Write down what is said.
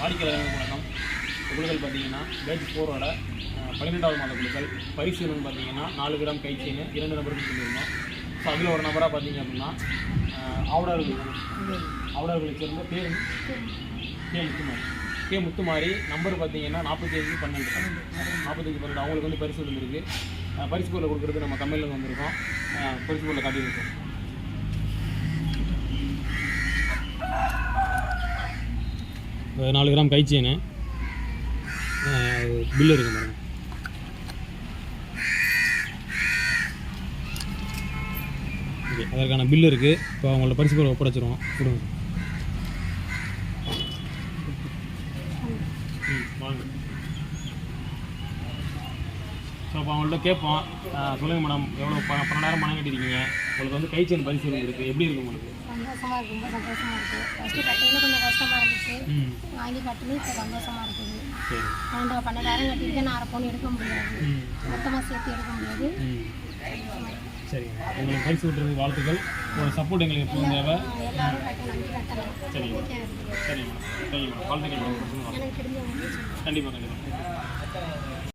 வாடிக்கையாளர்களுக்கு வணக்கம். குழுக்கள் பார்த்தீங்கன்னா பேட்ச் ஃபோரோட பன்னிரெண்டாவது மாத குழுக்கள். பரிசு என்னன்னு பார்த்தீங்கன்னா நாலு கிராம் கை இரண்டு நபருக்கு சொல்லியிருந்தோம். ஸோ அதில் ஒரு நபராக பார்த்தீங்க அப்படின்னா அஹ், ஆவடார்கள் ஆவடார்களை சேர்ந்த பேர் K Muthumari. K Muthumari number பார்த்தீங்கன்னா நாற்பத்தி அஞ்சு பன்னெண்டு. நாற்பத்தஞ்சு பன்னெண்டு. அவங்களுக்கு வந்து பரிசு வந்துருக்கு. பரிசு பொருளை கொடுக்குறது நம்ம தமிழில் வந்திருக்கோம். பரிசு பொருளை காட்டியிருக்கோம். நாலு கிராம் கை செயின். பில்லு இருக்கு மேடம் ஓகே அதற்கான பில்லு இருக்குது இப்போ அவங்களோட பரிசு பொருள் ஒப்படைச்சிருவோம். கொடுங்க. ம் வாங்க. ஸோ அப்போ அவங்கள்ட்ட கேட்போம். சொல்லுங்கள் மேடம் எவ்வளோ ப பன்னெண்டாயிரம் பணம் கட்டியிருக்கீங்க. உங்களுக்கு வந்து கை செயின் பரிசு இருக்குது எப்படி இருக்குது உங்களுக்கு? சந்தோஷமாக இருக்குது ரொம்ப சந்தோஷமாக இருக்குது ஃபஸ்ட்டு கட்டையில கொஞ்சம் கஷ்டமாக இருந்துச்சு. வாங்கி கட்டுனு இப்போ சந்தோஷமா இருக்குது. பன்னெண்டு பன்னெண்டாயிரம் கட்டிட்டு நான் அரை பவுன் எடுக்க முடியாது. மொத்தமாக சேர்த்து எடுக்க முடியாது. சரிங்க. உங்களுக்கு பரிசு விட்டுறது வாழ்த்துக்கள். உங்களோட சப்போர்ட் எங்களுக்கு எப்பவும் தேவை. சரிங்க சரிங்க சரிங்க வாழ்த்துக்கள் கண்டிப்பாக கண்டிப்பாக